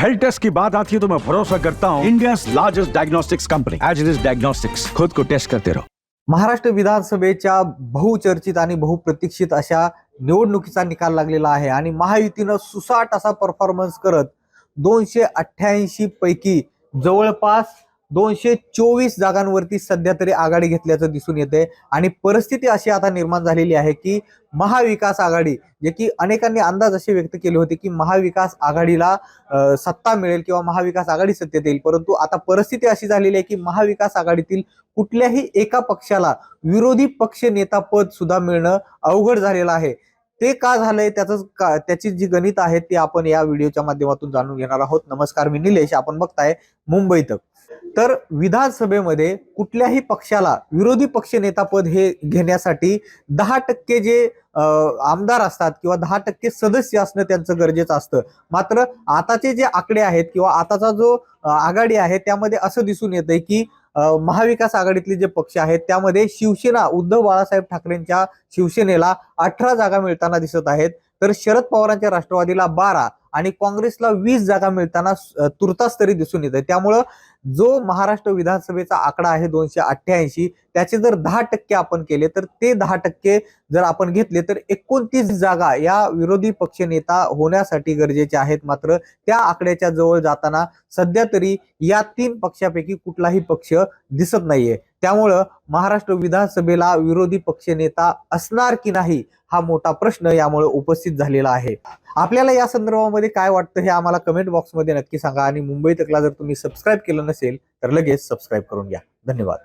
Health taste की बात आती है तो मैं भरोसा करता हूँ India largest diagnostics company as it is diagnostics खुद को टेस्ट करते रहो। महाराष्ट्र विधानसभेच्या बहुचर्चित आणि बहुप्रतीक्षित अशा निवडणुकीचा निकाल लागलेला आहे आणि महायुतीनं सुसाट असा परफॉर्मन्स करत दोनशे अठ्ठ्याऐंशी पैकी जवळपास दोनशे चोवीस जागांवरती सध्या तरी आघाडी घेतल्याचं दिसून येते आणि परिस्थिती अशी आता निर्माण झालेली आहे की महाविकास आघाडी जे की अनेकांनी अंदाज असे व्यक्त केले होते की महाविकास आघाडीला सत्ता मिळेल किंवा महाविकास आघाडी सत्तेत येईल. परंतु आता परिस्थिती अशी झालेली आहे की महाविकास आघाडीतील कुठल्याही एका पक्षाला विरोधी पक्ष नेता पद सुद्धा मिळणं अवघड झालेलं आहे. ते का झालंय? त्याच का त्याची जी गणित आहे ती आपण या व्हिडिओच्या माध्यमातून जाणून घेणार आहोत. नमस्कार मी निलेश. आपण बघताय मुंबई तक. तर विधानसभेमध्ये कुठल्याही पक्षाला विरोधी पक्ष हे घेण्यासाठी दहा टक्के जे आमदार असतात किंवा दहा टक्के सदस्य असणं त्यांचं गरजेचं असतं. मात्र आताचे जे आकडे आहेत किंवा आताचा जो आघाडी आहे त्यामध्ये असं दिसून येतंय की महाविकास आघाडीतले जे पक्ष आहेत त्यामध्ये शिवसेना उद्धव बाळासाहेब ठाकरेंच्या शिवसेनेला अठरा जागा मिळताना दिसत आहेत. तर शरद पवारांच्या राष्ट्रवादीला बारा आणि काँग्रेसला वीस जागा मिळताना तुर्तास तरी दिसून येत आहे त्यामुळं जो महाराष्ट्र विधानसभेचा आकडा आहे दोनशे अठ्ठ्याऐंशी त्याचे जर दहा टक्के आपण केले तर ते दहा टक्के जर आपण घेतले तर एकोणतीस जागा या विरोधी पक्ष नेता होण्यासाठी गरजेच्या आहेत. मात्र त्या आकड्याच्या जवळ जाताना सध्या तरी या तीन पक्षापैकी कुठलाही पक्ष दिसत नाहीये. त्यामुळं महाराष्ट्र विधानसभेला विरोधी पक्ष नेता असणार की नाही हा मोठा प्रश्न यामुळे उपस्थित झालेला आहे. आपल्याला या संदर्भामध्ये काय वाटतं हे आम्हाला कमेंट बॉक्समध्ये नक्की सांगा आणि मुंबई तकला जर तुम्ही सबस्क्राईब केलं नसेल तर लगेच सबस्क्राईब करून घ्या. धन्यवाद.